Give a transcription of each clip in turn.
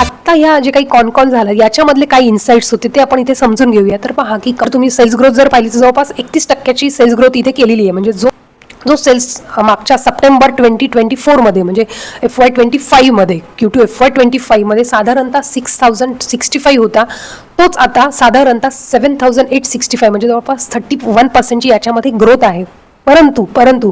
आत्ता ह्या जे काही कॉन कॉल झालं याच्यामधले काही इन्साइट्स होते ते आपण इथे समजून घेऊया. तर पहा की तुम्ही सेल्स ग्रोथ जर पाहिली तर जवळपास एकतीस टक्क्याची सेल्स ग्रोथ इथे केलेली आहे. म्हणजे जो जो सेल्स मागच्या सप्टेंबर ट्वेंटी ट्वेंटी फोरमध्ये म्हणजे F Y twenty फाईव्हमध्ये Q two F Y twenty फाईव्हमध्ये साधारणतः सिक्स थाउजंड सिक्स्टी फाईव्ह होता. तोच आता साधारणतः seven thousand eight sixty five म्हणजे जवळपास थर्टी वन पर्सेंटची याच्यामध्ये ग्रोथ आहे. परंतु परंतु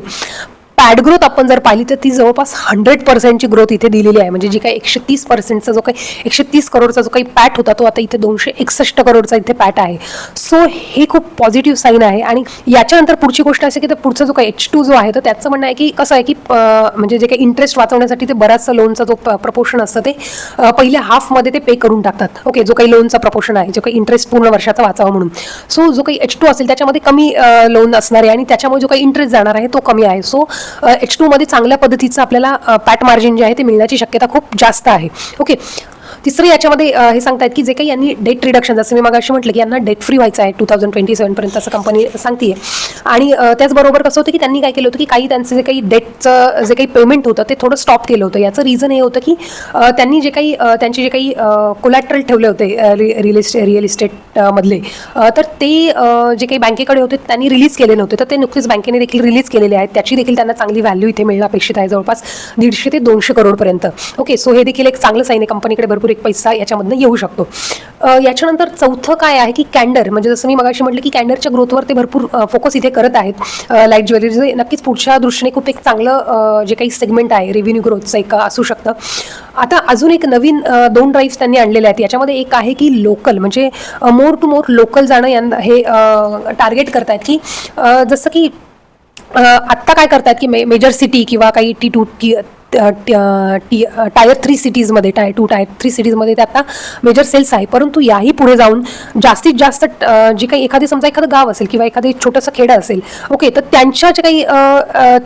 पॅड ग्रोथ आपण जर पाहिली तर ती जवळपास हंड्रेड पर्सेंटची ग्रोथ इथे दिलेली आहे. म्हणजे जी काही एकशे तीस पर्सेंटचा जो काही एकशे तीस करोडचा जो काही पॅट होता तो आता इथे दोनशे एकसष्ट करोडचा इथे पॅट आहे. सो हे खूप पॉझिटिव्ह साईन आहे. आणि याच्यानंतर पुढची गोष्ट अशी की तर पुढचा जो काही एच टू जो आहे तर त्याचं म्हणणं आहे की कसं आहे की म्हणजे जे काही इंटरेस्ट वाचवण्यासाठी ते बराचसा लोनचा जो प्रपोर्शन असतं ते पहिल्या हाफमध्ये ते पे करून टाकतात. ओके जो काही लोनचा प्रपोर्शन आहे जो काही इंटरेस्ट पूर्ण वर्षाचा वाचावा म्हणून. सो जो काही एच टू असेल त्याच्यामध्ये कमी लोन असणार आहे आणि त्याच्यामुळे जो काही इंटरेस्ट जाणार आहे तो कमी आहे. सो एच मध्ये चांगल्या पद्धतीचं आपल्याला पॅट मार्जिन जे आहे ते मिळण्याची शक्यता खूप जास्त आहे. ओके. तिसरं याच्यामध्ये हे सांगतायत की जे काही यांनी डेट रिडक्शन जसं मी मागाशी म्हटलं की यांना डेट फ्री व्हायचं आहे टू थाउजंड ट्वेंटी सेवनपर्यंत असं कंपनी सांगते आणि त्याचबरोबर कसं होतं की त्यांनी काय केलं होतं की काही त्यांचं जे काही डेटचं जे काही पेमेंट होतं ते थोडं स्टॉप केलं होतं. याचं रिझन हे होतं की त्यांनी जे काही त्यांचे जे काही कोलॅट्रल ठेवले होते रिअल इस्टेट रिअल इस्टेट मधले तर ते जे काही बँकेकडे होते त्यांनी रिलीज केले नव्हते. तर ते नुकतेच बँकेने देखील रिलीज केलेले आहेत. त्याची देखील त्यांना चांगली व्हॅल्यू इथे मिळणं अपेक्षित आहे. जवळपास दीडशे ते दोनशे करोडपर्यंत. ओके सो हे देखील एक चांगलं साईन आहे. कंपनीकडे भरपूर एक पैसा याच्यामधनं येऊ शकतो. याच्यानंतर चौथं काय आहे की कॅन्डर म्हणजे जसं मी मगाशी म्हटलं की कॅन्डरच्या ग्रोथवर ते भरपूर फोकस इथे करत आहेत. लाइट ज्वेलरी जे नक्कीच पुढच्या दृष्टीने खूप एक चांगलं जे काही सेगमेंट आहे रेव्हेन्यू ग्रोथचं एक असू शकतं. आता अजून एक नवीन दोन ड्राईव्ह त्यांनी आणलेले आहेत. याच्यामध्ये एक आहे की लोकल म्हणजे मोर टू मोर लोकल जाणं यांना हे टार्गेट करतायत की जसं की आत्ता काय करतात की मे मेजर सिटी किंवा काही T two T T tier three सिटीजमध्ये टायर टू टायर थ्री सिटीजमध्ये ते आता मेजर सेल्स आहे. परंतु याही पुढे जाऊन जास्तीत जास्त जे काही एखादी समजा एखादं गाव असेल किंवा एखादे छोटंसं खेडं असेल ओके तर त्यांच्या जे काही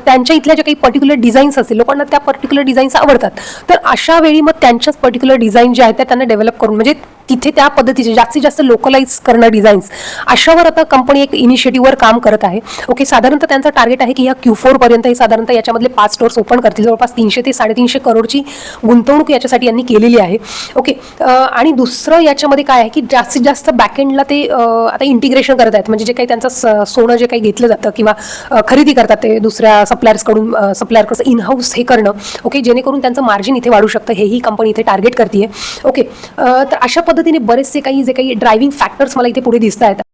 त्यांच्या इथल्या जे काही पर्टिक्युलर डिझाईन्स असतील लोकांना त्या पर्टिक्युलर डिझाईन्स आवडतात. तर अशा वेळी मग त्यांच्याच पर्टिक्युलर डिझाईन जे आहेत त्या त्यांना डेव्हलप करून म्हणजे तिथे त्या पद्धतीचे जास्तीत जास्त लोकलाइज करणं डिझाईन्स अशावर आता कंपनी एक इनिशिएटिव्हवर काम करत आहे. ओके साधारणतः त्यांचं टार्गेट आहे की या क्यू फोरपर्यंत हे साधारणतः याच्यामधले पाच स्टोर्स ओपन करतील. जवळपास तीनशे ते साडेतीनशे करोडची गुंतवणूक याच्यासाठी यांनी केलेली आहे. ओके आणि दुसरं याच्यामध्ये काय आहे की जास्तीत जास्त बॅकएंडला ते आता इंटिग्रेशन करत आहेत. म्हणजे जे काही त्यांचं स- सोनं जे काही घेतलं जातं किंवा खरेदी करतात ते दुसऱ्या सप्लायर्सकडून सप्लायरकडून इन हाऊस हे करणं. ओके जेणेकरून त्यांचं मार्जिन इथे वाढू शकतं. हेही कंपनी इथे टार्गेट करते ओके तर अशा पद्धती पद्धतीने बरेचसे काही जे काही ड्रायव्हिंग फॅक्टर्स मला इथे पुढे दिसत आहेत